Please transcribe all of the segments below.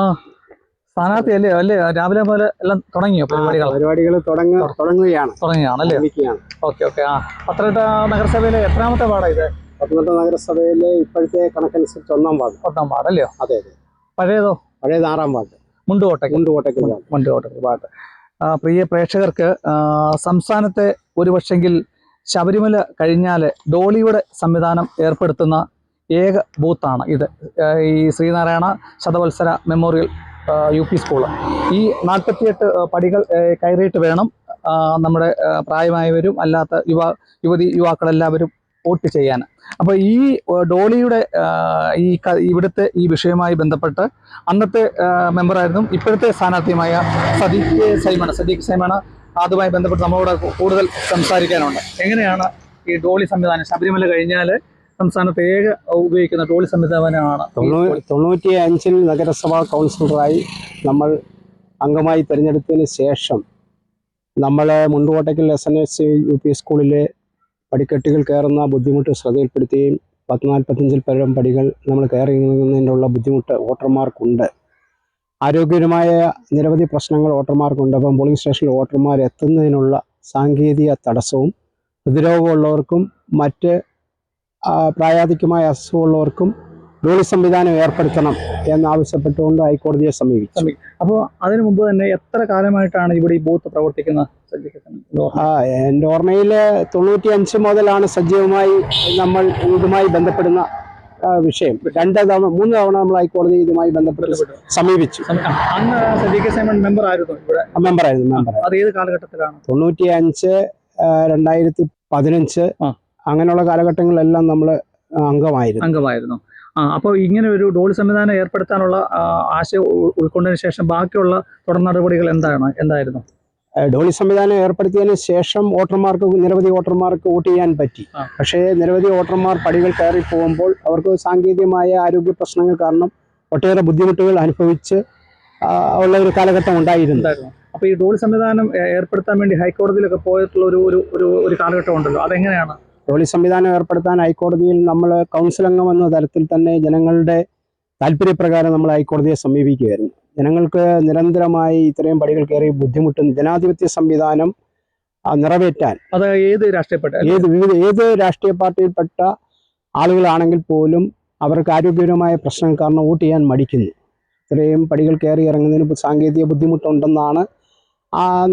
ആ സ്ഥാനാർത്ഥി അല്ലേ? അല്ലേ രാവിലെ പോലെ എല്ലാം തുടങ്ങിയോ പരിപാടികൾ? പരിപാടികൾ തുടങ്ങ തുടങ്ങുകയാണ്. ആരംഭിക്കുകയാണ് ഓക്കെ ഓക്കെ. ആ പത്തനംതിട്ട നഗരസഭയിലെ എത്രാമത്തെ വാർഡാ ഇത്? പത്തനംതിട്ട നഗരസഭയിലെ ഇപ്പോഴത്തെ കണക്കനുസരിച്ച് ഒന്നാം വാർഡ്. ഒന്നാം വാർഡ് അല്ലയോ അതെ അതെ. പഴയതോ? പഴയത് ആറാം വാർഡ്. മുണ്ടുകോട്ടയ്ക്ക്. മുണ്ടുകോട്ടയ്ക്ക് മുണ്ടുകോട്ടെ മുണ്ടുകോട്ടയ്ക്ക് വാർഡ്. പ്രിയ പ്രേക്ഷകർക്ക് സംസ്ഥാനത്തെ ഒരു പക്ഷെങ്കിൽ ശബരിമല കഴിഞ്ഞാൽ ഡോളിയുടെ സംവിധാനം ഏർപ്പെടുത്തുന്ന ഏക ബൂത്താണ് ഇത്. ഈ ശ്രീനാരായണ ശതവത്സര മെമ്മോറിയൽ യു പി സ്കൂൾ ഈ നാൽപ്പത്തിയെട്ട് പടികൾ കയറിയിട്ട് വേണം നമ്മുടെ പ്രായമായവരും അല്ലാത്ത യുവ യുവതി യുവാക്കളെല്ലാവരും വോട്ട് ചെയ്യാൻ. അപ്പോൾ ഈ ഡോളിയുടെ ഈ ഇവിടുത്തെ ഈ വിഷയവുമായി ബന്ധപ്പെട്ട് അന്നത്തെ മെമ്പറായിരുന്നു ഇപ്പോഴത്തെ സ്ഥാനാർത്ഥിയുമായ സദീഖ് സൈമാണ്. സദീഖ് സൈമാണ് അതുമായി ബന്ധപ്പെട്ട് നമ്മളോട് കൂടുതൽ സംസാരിക്കാനുണ്ട്. എങ്ങനെയാണ് ഈ ഡോളി സംവിധാനം? ശബരിമല കഴിഞ്ഞാൽ സംസ്ഥാനത്ത് ഏക ഉപയോഗിക്കുന്ന ടോളി സംവിധാനമാണ് തൊണ്ണൂറ്റി അഞ്ചിൽ നഗരസഭാ കൗൺസിലറായി നമ്മൾ അംഗമായി തിരഞ്ഞെടുത്തതിന് ശേഷം നമ്മൾ Mundukottakkal S N S U P സ്കൂളിലെ പടിക്കെട്ടുകൾ കയറുന്ന ബുദ്ധിമുട്ട് ശ്രദ്ധയിൽപ്പെടുത്തുകയും പത്ത് നാൽപ്പത്തഞ്ചിൽ പരം പടികൾ നമ്മൾ കയറുന്നതിനുള്ള ബുദ്ധിമുട്ട് വോട്ടർമാർക്കുണ്ട്. ആരോഗ്യപരമായ നിരവധി പ്രശ്നങ്ങൾ വോട്ടർമാർക്കുണ്ട്. അപ്പം പോളിംഗ് സ്റ്റേഷനിൽ വോട്ടർമാർ എത്തുന്നതിനുള്ള സാങ്കേതിക തടസ്സവും ഹൃദ്രോഗമുള്ളവർക്കും മറ്റ് പ്രായാധിക്യമായ അസുഖമുള്ളവർക്കും ജോലി സംവിധാനം ഏർപ്പെടുത്തണം എന്നാവശ്യപ്പെട്ടുകൊണ്ട് ഹൈക്കോടതിയെ സമീപിച്ചു. അപ്പോൾ അതിനു മുമ്പ് തന്നെ എത്ര കാലമായിട്ടാണ് ഇവിടെ ഈ ബൂത്ത് പ്രവർത്തിക്കുന്നത്? ആ എന്റെ ഓർമ്മയിൽ തൊണ്ണൂറ്റി അഞ്ച് മുതലാണ് സജീവമായി നമ്മൾ ഇതുമായി ബന്ധപ്പെടുന്ന വിഷയം. രണ്ട് തവണ മൂന്ന് തവണ നമ്മൾ ഹൈക്കോടതി ഇതുമായി ബന്ധപ്പെട്ട് സമീപിച്ചു. മെമ്പർ സൈമൺ മെമ്പർ ആയിരുന്നു മെമ്പർ അത് ഏത് കാലഘട്ടത്തിലാണ്? തൊണ്ണൂറ്റി അഞ്ച് രണ്ടായിരത്തി പതിനഞ്ച്. അങ്ങനെയുള്ള കാലഘട്ടങ്ങളിലെല്ലാം നമ്മൾ അംഗമായിരുന്നു. അംഗമായിരുന്നു. ആ അപ്പോൾ ഇങ്ങനെ ഒരു ഡോൾ സംവിധാനം ഏർപ്പെടുത്താനുള്ള ആശയം ഉൾ- ഉൾക്കൊണ്ടതിന് ശേഷം ബാക്കിയുള്ള തുടർ നടപടികൾ എന്താണ്? എന്തായിരുന്നു? ഡോളി സംവിധാനം ഏർപ്പെടുത്തിയതിന് ശേഷം വോട്ടർമാർക്ക് നിരവധി വോട്ടർമാർക്ക് വോട്ട് ചെയ്യാൻ പറ്റി. പക്ഷേ നിരവധി വോട്ടർമാർ പടികൾ കയറി പോകുമ്പോൾ അവർക്ക് സാങ്കേതികമായ ആരോഗ്യ പ്രശ്നങ്ങൾ കാരണം ഒട്ടേറെ ബുദ്ധിമുട്ടുകൾ അനുഭവിച്ച് ഉള്ള ഒരു കാലഘട്ടം ഉണ്ടായിരുന്നു. അപ്പോൾ ഈ ഡോളി സംവിധാനം ഏർപ്പെടുത്താൻ വേണ്ടി ഹൈക്കോടതിയിലൊക്കെ പോയിട്ടുള്ള ഒരു ഒരു ഒരു കാലഘട്ടം ഉണ്ടല്ലോ. അതെങ്ങനെയാണ്? ഡോളി സംവിധാനം ഏർപ്പെടുത്താൻ ഹൈക്കോടതിയിൽ നമ്മൾ കൗൺസിൽ അംഗം എന്ന തരത്തിൽ തന്നെ ജനങ്ങളുടെ താല്പര്യപ്രകാരം നമ്മൾ ഹൈക്കോടതിയെ സമീപിക്കുകയായിരുന്നു. ജനങ്ങൾക്ക് നിരന്തരമായി ഇത്രയും പടികൾ കയറി ബുദ്ധിമുട്ടുന്ന ജനാധിപത്യ സംവിധാനം നിറവേറ്റാൻ. അത് ഏത് രാഷ്ട്രീയപ്പെട്ട ഏത് വിവിധ ഏത് രാഷ്ട്രീയ പാർട്ടിയിൽപ്പെട്ട ആളുകളാണെങ്കിൽ പോലും അവർക്ക് ആരോഗ്യപരമായ പ്രശ്നം കാരണം വോട്ട് ചെയ്യാൻ മടിക്കുന്നു. ഇത്രയും പടികൾ കയറി ഇറങ്ങുന്നതിന് സാങ്കേതിക ബുദ്ധിമുട്ടുണ്ടെന്നാണ്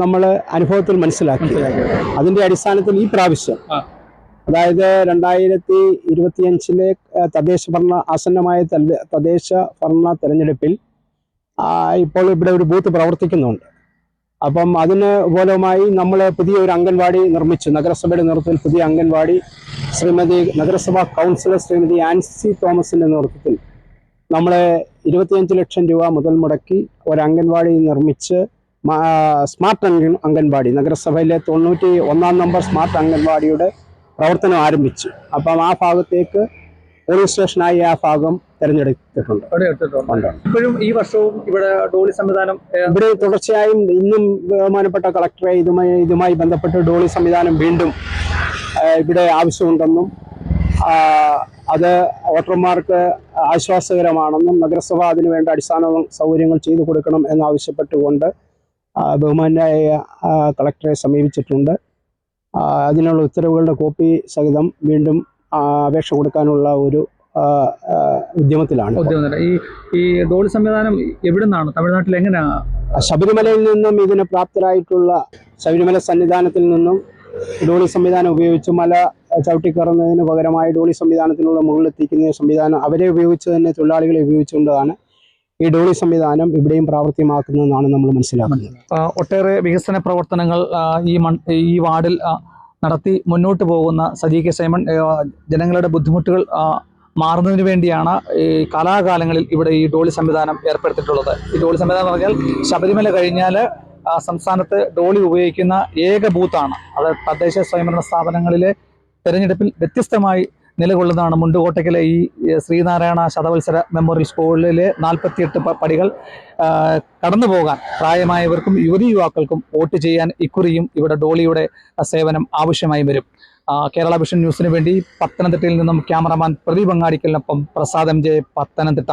നമ്മൾ അനുഭവത്തിൽ മനസ്സിലാക്കിയത്. അതിന്റെ അടിസ്ഥാനത്തിൽ ഈ പ്രാവശ്യം. അതായത് രണ്ടായിരത്തി ഇരുപത്തിയഞ്ചിലെ തദ്ദേശ ഭരണ ആസന്നമായ തദ്ദ- തദ്ദേശ ഭരണ തെരഞ്ഞെടുപ്പിൽ ഇപ്പോൾ ഇവിടെ ഒരു ബൂത്ത് പ്രവർത്തിക്കുന്നുണ്ട്. അപ്പം അതിന് പോലുമായി നമ്മൾ പുതിയ ഒരു അംഗൻവാടി നിർമ്മിച്ചു. നഗരസഭയുടെ നേതൃത്വത്തിൽ പുതിയ അംഗൻവാടി ശ്രീമതി നഗരസഭാ കൗൺസിലർ ശ്രീമതി ആൻസി തോമസിന്റെ നേതൃത്വത്തിൽ നമ്മൾ ഇരുപത്തിയഞ്ച് ലക്ഷം രൂപ മുതൽ മുടക്കി ഒരു അംഗൻവാടി നിർമ്മിച്ച് സ്മാർട്ട് അംഗൻ അംഗൻവാടി നഗരസഭയിലെ തൊണ്ണൂറ്റി ഒന്നാം നമ്പർ സ്മാർട്ട് അംഗൻവാടിയുടെ പ്രവർത്തനം ആരംഭിച്ചു. അപ്പം ആ ഭാഗത്തേക്ക് പോലീസ് സ്റ്റേഷനായി ആ ഭാഗം തെരഞ്ഞെടുത്തിട്ടുണ്ട്. ഇപ്പോഴും ഈ വർഷവും ഇവിടെ ഡോളി സംവിധാനം ഇവിടെ തുടർച്ചയായും ഇന്നും ബഹുമാനപ്പെട്ട കളക്ടറെ ഇതുമായി ഇതുമായി ബന്ധപ്പെട്ട് ഡോളി സംവിധാനം വീണ്ടും ഇവിടെ ആവശ്യമുണ്ടെന്നും അത് വോട്ടർമാർക്ക് ആശ്വാസകരമാണെന്നും നഗരസഭ അതിനു വേണ്ട അടിസ്ഥാന സൗകര്യങ്ങൾ ചെയ്തു കൊടുക്കണം എന്നാവശ്യപ്പെട്ടുകൊണ്ട് ബഹുമാനായ കളക്ടറെ സമീപിച്ചിട്ടുണ്ട്. അതിനുള്ള ഉത്തരവുകളുടെ കോപ്പി സഹിതം വീണ്ടും അപേക്ഷ കൊടുക്കാനുള്ള ഒരു ഉദ്യമത്തിലാണ്. ഈ ഈ ഡോളി സംവിധാനം എവിടെ നിന്നാണ് തമിഴ്നാട്ടിൽ എങ്ങനെയാ ശബരിമലയിൽ നിന്നും ഇതിന് പ്രാപ്തരായിട്ടുള്ള ശബരിമല സന്നിധാനത്തിൽ നിന്നും ഡോളി സംവിധാനം ഉപയോഗിച്ച് മല ചവിട്ടിക്കറുന്നതിന് പകരമായി ഡോളി സംവിധാനത്തിനുള്ള മുകളിലെത്തിക്കുന്ന സംവിധാനം അവരെ ഉപയോഗിച്ച് തന്നെ തൊഴിലാളികളെ ഉപയോഗിച്ചുകൊണ്ടാണ് ഈ ഡോളി സംവിധാനം ഇവിടെയും പ്രാവർത്തികമാക്കുന്നതെന്നാണ് നമ്മൾ മനസ്സിലാക്കുന്നത്. ഒട്ടേറെ വികസന പ്രവർത്തനങ്ങൾ ഈ മൺ ഈ വാർഡിൽ നടത്തി മുന്നോട്ട് പോകുന്ന സജി കെ സൈമൺ ജനങ്ങളുടെ ബുദ്ധിമുട്ടുകൾ മാറുന്നതിന് വേണ്ടിയാണ് ഈ കാലാകാലങ്ങളിൽ ഇവിടെ ഈ ഡോളി സംവിധാനം ഏർപ്പെടുത്തിയിട്ടുള്ളത്. ഈ ഡോളി സംവിധാനം എന്ന് പറഞ്ഞാൽ ശബരിമല കഴിഞ്ഞാൽ സംസ്ഥാനത്ത് ഡോളി ഉപയോഗിക്കുന്ന ഏക ബൂത്താണ്. അത് തദ്ദേശ സ്വയംഭരണ സ്ഥാപനങ്ങളിലെ തെരഞ്ഞെടുപ്പിൽ വ്യത്യസ്തമായി നിലകൊള്ളുന്നതാണ് മുണ്ടുകോട്ടയ്ക്കിലെ ഈ ശ്രീനാരായണ ശതവത്സര മെമ്മോറിയൽ സ്കൂളിലെ നാൽപ്പത്തിയെട്ട് പടികൾ കടന്നു പോകാൻ പ്രായമായവർക്കും യുവതി യുവാക്കൾക്കും വോട്ട് ചെയ്യാൻ ഇക്കുറിയും ഇവിടെ ഡോളിയുടെ സേവനം ആവശ്യമായി വരും. കേരള വിഷൻ ന്യൂസിന് വേണ്ടി പത്തനംതിട്ടയിൽ നിന്നും ക്യാമറമാൻ പ്രദീപ് അങ്ങാടിക്കലിനൊപ്പം പ്രസാദം ജെ പത്തനംതിട്ട.